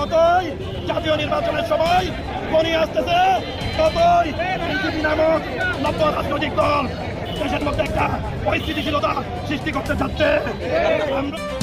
যতই জাতীয় নির্বাচনের সময় ঘনিয়ে আসতেছে, ততই বিজেপি নামক নব্য রাজনৈতিক দল দেশের মধ্যে একটা পরিস্থিতিশীলতা সৃষ্টি করতে চাচ্ছে আমরা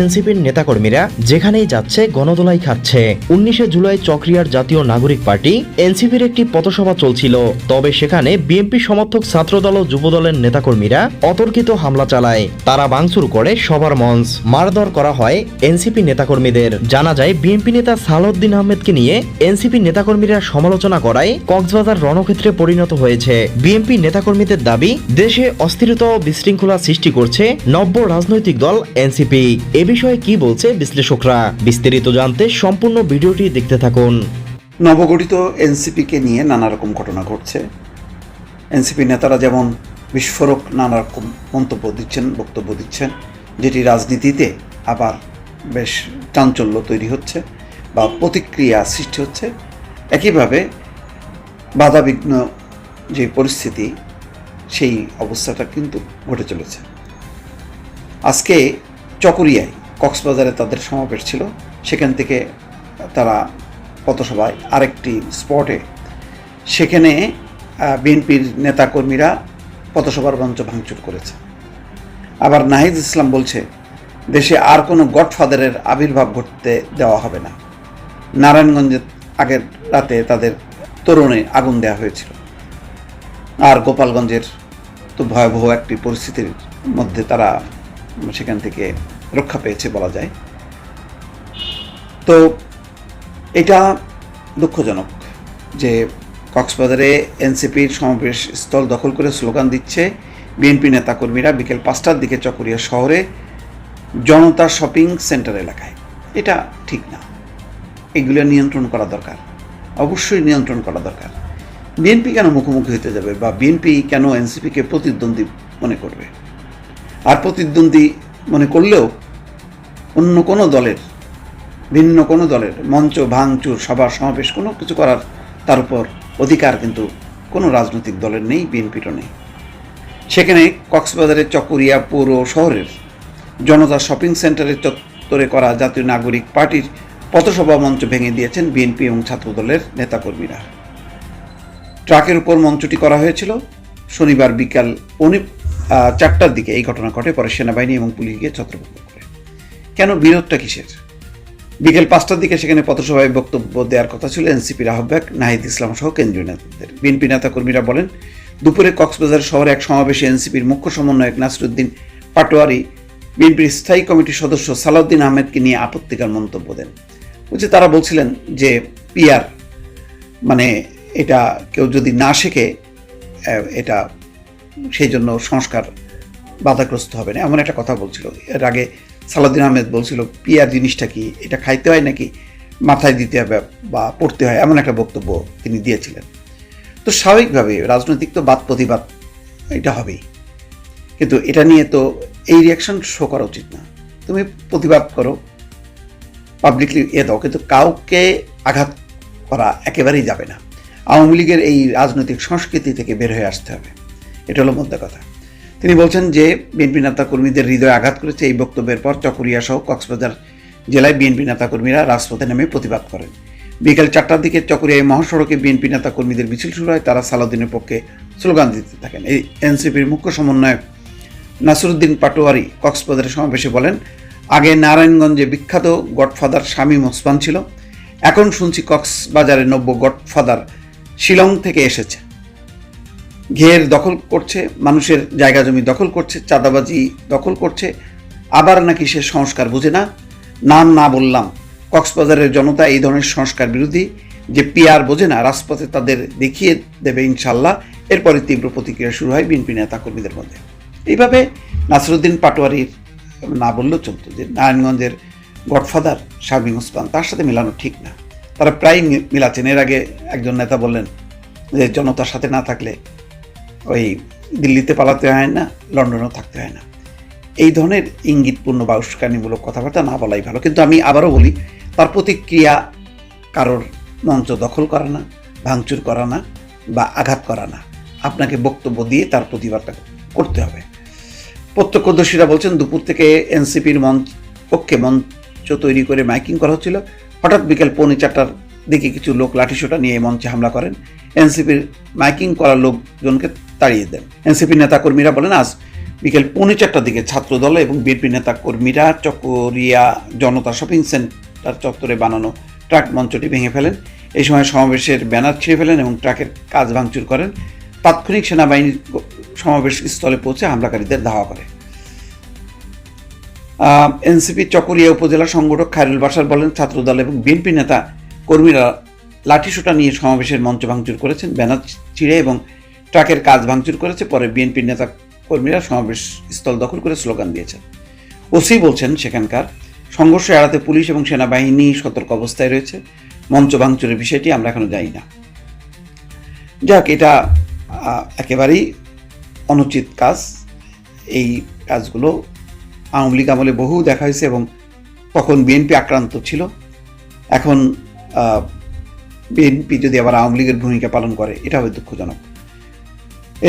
এনসিপির নেতাকর্মীরা যেখানেই যাচ্ছে, গণদোলাই খাচ্ছে। উনিশে জুলাই চক্রিয়ার জাতীয় নাগরিক পার্টি এনসিপির একটি পথসভা চলছিল। তবে সেখানে বিএনপি সমর্থক ছাত্রদল ও যুবদলের নেতাকর্মীরা অতর্কিত হামলা চালায়। তারা ভাঙচুর করে সবার মঞ্চ। মারধর করা হয় এনসিপি নেতাকর্মীদের। জানা যায়, বিএনপি নেতা সালাউদ্দিন আহমেদকে নিয়ে এনসিপি নেতাকর্মীরা সমালোচনা করায় কক্সবাজার রণক্ষেত্রে পরিণত হয়েছে। বিএনপি নেতাকর্মীদের দাবি, দেশে অস্থিরতা ও বিশৃঙ্খলা সৃষ্টি করছে নব্য রাজনৈতিক দল এনসিপি। এ বিষয়ে কি বলছে বিশ্লেষকরা? বিস্তারিত জানতে সম্পূর্ণ ভিডিওটি দেখতে থাকুন। নবগঠিত এনসিপিকে নিয়ে নানা রকম ঘটনা ঘটছে। এনসিপি নেতারা যেমন বিস্ফোরক নানা রকম মন্তব্য দিচ্ছেন, বক্তব্য দিচ্ছেন, যেটি রাজনীতিতে আবার বেশ চাঞ্চল্য তৈরি হচ্ছে বা প্রতিক্রিয়া সৃষ্টি হচ্ছে। একইভাবে বাধাবিঘ্ন যে পরিস্থিতি, সেই অবস্থাটা কিন্তু ঘটে চলেছে। আজকে চকরিয়ায় কক্সবাজারে তাদের সমাবেশ ছিল। সেখান থেকে তারা পথসভায় আরেকটি স্পটে, সেখানে বিএনপির নেতাকর্মীরা পথসভার মঞ্চ ভাঙচুর করেছে। আবার নাহিদ ইসলাম বলছে, দেশে আর কোনো গডফাদারের আবির্ভাব ঘটতে দেওয়া হবে না। নারায়ণগঞ্জে আগের রাতে তাদের তরুণে আগুন দেওয়া হয়েছিল। আর গোপালগঞ্জের তো ভয়াবহ একটি পরিস্থিতির মধ্যে তারা সেখান থেকে রক্ষা পেয়েছে বলা যায়। তো এটা দুঃখজনক যে কক্সবাজারে এনসিপির সমাবেশ স্থল দখল করে স্লোগান দিচ্ছে বিএনপি নেতাকর্মীরা বিকেল পাঁচটার দিকে চকরিয়া শহরে জনতা শপিং সেন্টার এলাকায়। এটা ঠিক না। এগুলো নিয়ন্ত্রণ করা দরকার। অবশ্যই নিয়ন্ত্রণ করা দরকার। বিএনপি কেন মুখোমুখি হতে যাবে বা বিএনপি কেন এনসিপিকে প্রতিদ্বন্দ্বী মনে করবে? আর প্রতিদ্বন্দ্বী মনে করলেও অন্য কোনো দলের, ভিন্ন কোনো দলের মঞ্চ, ভাঙচুর, সভা, সমাবেশ কোনো কিছু করার তার উপর অধিকার কিন্তু কোনো রাজনৈতিক দলের নেই বিএনপিরও নেই। সেখানে কক্সবাজারের চকরিয়া পৌর শহরের জনতা শপিং সেন্টারের চত্বরে করা জাতীয় নাগরিক পার্টির পথসভা মঞ্চ ভেঙে দিয়েছেন বিএনপি এবং ছাত্রদলের নেতাকর্মীরা। ট্রাকের উপর মঞ্চটি করা হয়েছিল। শনিবার বিকাল চারটার দিকে এই ঘটনা ঘটে, পরে সেনাবাহিনী এবং পুলিশ গিয়ে ছত্রভঙ্গ করে। কেন বিরোধটা কিসের? বিকেল পাঁচটার দিকে সেখানে পথসভায় বক্তব্য দেওয়ার কথা ছিল এনসিপির আহ্বায়ক নাহিদ ইসলাম সহ কেন্দ্রীয় নেতাদের। বিএনপি নেতাকর্মীরা বলেন, দুপুরে কক্সবাজার শহরে এক সমাবেশে এনসিপির মুখ্য সমন্বয়ক নাসরুদ্দিন পাটোয়ারি, বিএনপির স্থায়ী কমিটির সদস্য সালাউদ্দিন আহমেদকে নিয়ে আপত্তিকর মন্তব্য দেন। বলছে তারা বলছিলেন যে পিয়ার মানে এটা কেউ যদি না শেখে এটা সেই জন্য সংস্কার বাধাগ্রস্ত হবে না। এমন একটা কথা বলছিল। এর আগে সালাউদ্দিন আহমেদ বলছিল, পিয়ার জিনিসটা কি? এটা খাইতে হয় নাকি মাথায় দিতে হবে বা পড়তে হয়? এমন একটা বক্তব্য তিনি দিয়েছিলেন। তো স্বাভাবিকভাবে রাজনৈতিক তো বাদ প্রতিবাদ, এটা হবেই। কিন্তু এটা নিয়ে তো এই রিয়াকশন শো করা উচিত না। তুমি প্রতিবাদ করো পাবলিকলি এ দাও, কিন্তু কাউকে আঘাত করা একেবারেই যাবে না। আওয়ামী লীগের এই রাজনৈতিক সংস্কৃতি থেকে বের হয়ে আসতে হবে। এটা হলো মধ্যে কথা। তিনি বলছেন যে, বিএনপি নেতা কর্মীদের হৃদয়ে আঘাত করেছে এই বক্তব্যের পর চকরিয়া সহ কক্সবাজার জেলায় বিএনপি নেতাকর্মীরা রাজপথে নেমে প্রতিবাদ করেন। বিকেল চারটার দিকে চকরিয়ায় মহাসড়কে বিএনপি নেতা কর্মীদের মিছিল শুরু হয়, তারা সালাউদ্দিনের পক্ষে স্লোগান দিতে থাকেন। এই এনসিপির মুখ্য সমন্বয়ক নাসরুদ্দিন পাটোয়ারি কক্সবাজারের সমাবেশে বলেন, আগে নারায়ণগঞ্জে বিখ্যাত গডফাদার শামীম ওসমান ছিল। এখন শুনছি কক্সবাজারে নব্য গডফাদার শিলং থেকে এসেছে। ঘের দখল করছে, মানুষের জায়গা জমি দখল করছে, চাঁদাবাজি দখল করছে। আবার নাকি সে সংস্কার বুঝে না। নাম না বললাম, কক্সবাজারের জনতা এই ধরনের সংস্কার বিরোধী। যে পিয়ার বোঝে না, রাজপথে তাদের দেখিয়ে দেবে ইনশাল্লাহ। এরপরে তীব্র প্রতিক্রিয়া শুরু হয় বিএনপি নেতা কর্মীদের মধ্যে। এইভাবে নাসরুদ্দিন পাটোয়ারির, না বললেও চলতো যে নারায়ণগঞ্জের গডফাদার শারমিন ওসমান, তার সাথে মেলানো ঠিক না। তারা প্রায় মিলাচ্ছেন। এর আগে একজন নেতা বললেন যে, জনতার সাথে না থাকলে দিল্লিতে পালাতে হয় না, লন্ডনেও থাকতে হয় না। এই ধরনের ইঙ্গিতপূর্ণ বা উস্কানিমূলক কথাবার্তা না বলাই ভালো। কিন্তু আমি আবারও বলি, তার প্রতিক্রিয়া কারোর মঞ্চ দখল করা না, ভাঙচুর করা না বা আঘাত করা না। আপনাকে বক্তব্য দিয়ে তার প্রতিবাদটা করতে হবে। প্রত্যক্ষদর্শীরা বলছেন, দুপুর থেকে এনসিপির মঞ্চ পক্ষে মঞ্চ তৈরি করে মাইকিং করা হচ্ছিল। হঠাৎ বিকেল পৌনে চারটার দিকে কিছু লোক লাঠিসোঁটা নিয়ে মঞ্চে হামলা করেন। এনসিপির মাইকিং করা লোকজনকে তাড়িয়ে দেন। এনসিপির নেতাকর্মীরা বলেন, আজ বিকেল পৌনে চারটার দিকে ছাত্রদল এবং বিএনপি নেতাকর্মীরা চকরিয়া জনতা শপিং সেন্টার চত্বরে বানানো ট্রাক মঞ্চটি ভেঙে ফেলেন। এই সময় সমাবেশের ব্যানার ছিঁড়ে ফেলেন এবং ট্রাকের কাজ ভাঙচুর করেন। তাৎক্ষণিক সেনাবাহিনী সমাবেশ স্থলে পৌঁছে হামলাকারীদের ধাওয়া করে। এনসিপি চকরিয়া উপজেলা সংগঠক খায়রুল বাসার বলেন, ছাত্রদল এবং বিএনপি নেতা কর্মীরা লাঠিসোঁটা নিয়ে সমাবেশের মঞ্চ ভাঙচুর করেছেন, ব্যানার ছিঁড়ে এবং ট্রাকের কাজ ভাঙচুর করেছে। পরে বিএনপির নেতা কর্মীরা সমাবেশ স্থল দখল করে স্লোগান দিয়েছেন। ওসি বলছেন, সেখানকার সংঘর্ষ এড়াতে পুলিশ এবং সেনাবাহিনী সতর্ক অবস্থায় রয়েছে। মঞ্চ ভাঙচুরের বিষয়টি আমরা এখনও জানি না। যাক, এটা একেবারেই অনুচিত কাজ। এই কাজগুলো আওয়ামী লীগ আমলে বহু দেখা হয়েছে এবং তখন বিএনপি আক্রান্ত ছিল। এখন বিএনপি যদি আবার আওয়ামী লীগের ভূমিকা পালন করে, এটা হবে দুঃখজনক।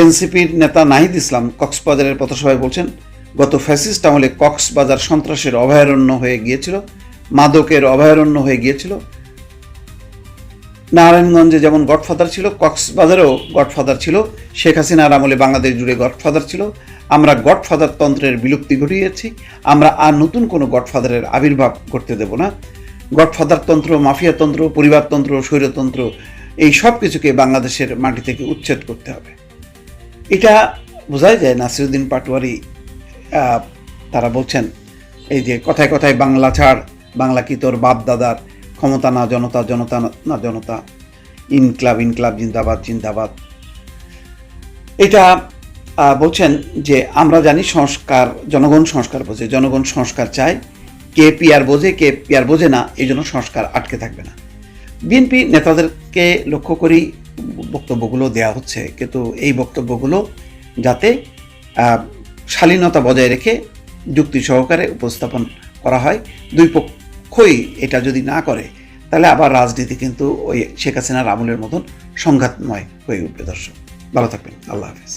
এনসিপির নেতা নাহিদ ইসলাম কক্সবাজারের পথসভায় বলছেন, গত ফ্যাসিস্ট আমলে কক্সবাজার সন্ত্রাসের অভয়ারণ্য হয়ে গিয়েছিল, মাদকের অভয়ারণ্য হয়ে গিয়েছিল। নারায়ণগঞ্জে যেমন গডফাদার ছিল, কক্সবাজারেও গডফাদার ছিল। শেখ হাসিনার আমলে বাংলাদেশ জুড়ে গডফাদার ছিল। আমরা গডফাদার তন্ত্রের বিলুপ্তি ঘটিয়েছি, আমরা আর নতুন কোনো গডফাদারের আবির্ভাব করতে দেব না। গডফাদার তন্ত্র মাফিয়াতন্ত্র পরিবারতন্ত্র স্বৈরতন্ত্র, এই সব কিছুকে বাংলাদেশের মাটি থেকে উচ্ছেদ করতে হবে। এটা বোঝাই যায় নাসিরুদ্দিন পাটোয়ারি তারা বলছেন, এই যে কথায় কথায় বাংলা ছাড়, বাংলা কি তোর বাপ দাদার, ক্ষমতা না জনতা জনতা না জনতা, ইনক্লাব ইনক্লাব, জিন্দাবাদ জিন্দাবাদ। এটা বলছেন যে আমরা জানি সংস্কার, জনগণ সংস্কার বোঝে জনগণ সংস্কার চায় কে পিয়ার বোঝে কে পিয়ার বোঝে না, এই জন্য সংস্কার আটকে থাকবে না। বিএনপি নেতাদেরকে লক্ষ্য করেই বক্তব্যগুলো দেয়া হচ্ছে, কিন্তু এই বক্তব্যগুলো যাতে শালীনতা বজায় রেখে যুক্তি সহকারে উপস্থাপন করা হয়, দুই পক্ষই এটা যদি না করে, তাহলে আবার রাজনীতি কিন্তু ওই শেখ হাসিনার আমলের মতন সংঘাতময় হয়ে উঠবে, দর্শক। ভালো থাকবেন, আল্লাহ হাফিজ।